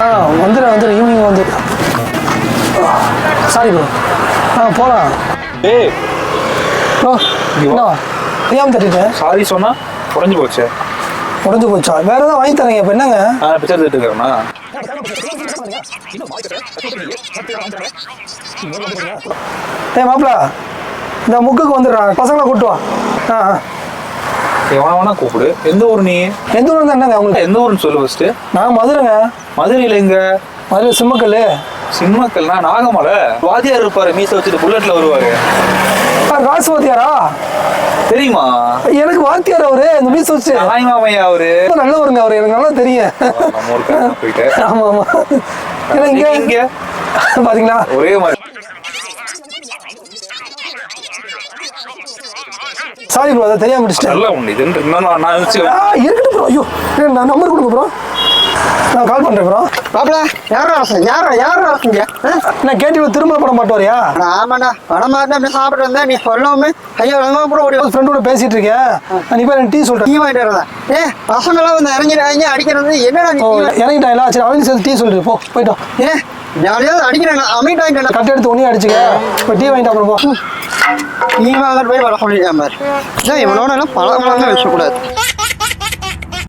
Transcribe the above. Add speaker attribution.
Speaker 1: ஆ வந்துடுறேன் வந்துடுறேன் ஈவினிங் வந்து. சாரி ப்ரோ ஆ போகலாம்
Speaker 2: ஏய்.
Speaker 1: ப்ரோ என்னவா தெரியாமல் தட்டிட்டேன்
Speaker 2: சாரி சொன்னா உடஞ்சு போச்சு.
Speaker 1: உடஞ்சு போச்சா? வேற ஏதாவது வாங்கி தரேங்க இப்போ என்னங்க?
Speaker 2: பிச்சை எடுத்துட்டு இருக்கிறேன்னா
Speaker 1: ஏய் மாப்பிள இந்த முக்குக்கு வந்துடுறான் பசங்களை கூட்டு வா. ஆ ஆ.
Speaker 2: எவன வேணா கூப்பிடு. எந்த ஊர் நீ?
Speaker 1: எந்த ஊர் என்னங்க உங்களுக்கு
Speaker 2: எந்த ஊர்னு சொல்லு ஃபர்ஸ்ட்
Speaker 1: நான் மதுரைங்க.
Speaker 2: மதுரையில எங்க?
Speaker 1: மதுரை சிம்மக்கல்
Speaker 2: சிம்மக்கல்னா நாகமலை. வாத்தியார் இருப்பாரு மீச வச்சுட்டு புல்லட்ல வருவாரு.
Speaker 1: ராசு வாத்தியாரா?
Speaker 2: தெரியுமா?
Speaker 1: எனக்கு வாத்தியார் அவரு இந்த மீஸ் வச்சு.
Speaker 2: மாமையா அவரு?
Speaker 1: நல்லவருங்க அவரு எனக்கு நல்லா தெரியும். ஆமா ஆமா இங்க? பாத்தீங்களா?
Speaker 2: ஒரே மாதிரி.
Speaker 1: சாரி ப்ரோ அதை தெரியாம முடிச்சிட்டேன்
Speaker 2: நல்லா உண்டு இது நான்
Speaker 1: இருக்கட்டும் ப்ரோ ஐயோ. நான் நம்பர் கொடுங்க ப்ரோ நான் கால் பண்றேன் ப்ரோ
Speaker 3: மாப்பிள யாரா யாரா யாரா இருக்கீங்க
Speaker 1: நான் கேட்டி திருமண படம் பாட்டு வரியா
Speaker 3: ஆமாண்ணா பணமா இருந்தா அப்படி சாப்பிட்டு வந்தேன் நீ சொல்லவுமே ஐயா ரொம்ப கூட ஓடி
Speaker 1: ஃப்ரெண்டோட பேசிட்டு இருக்கேன் நீ போய் எனக்கு டீ சொல்றேன்.
Speaker 3: டீ வாங்கிட்டு வரதா? ஏ பசங்களாம் வந்து இறங்கிறாங்க அடிக்கிறது. என்னடா நீ
Speaker 1: இறங்கிட்டாங்களா சரி அவனையும் சேர்த்து டீ சொல்லிட்டு போ போயிட்டோம்
Speaker 3: ஏ ஜாலியாக அடிக்கிறாங்க. அமீட் வாங்கிட்டு
Speaker 1: கட்டு எடுத்து ஒன்றையும் அடிச்சுக்க. இப்போ டீ வாங்கிட்டு அப்புறம் போ.
Speaker 3: நீ வாங்கிட்டு போய் வளர்க்க முடியாது மாதிரி இவனோட எல்லாம் நேரம் பழம் வளர்க்க வச்சக்கூடாது.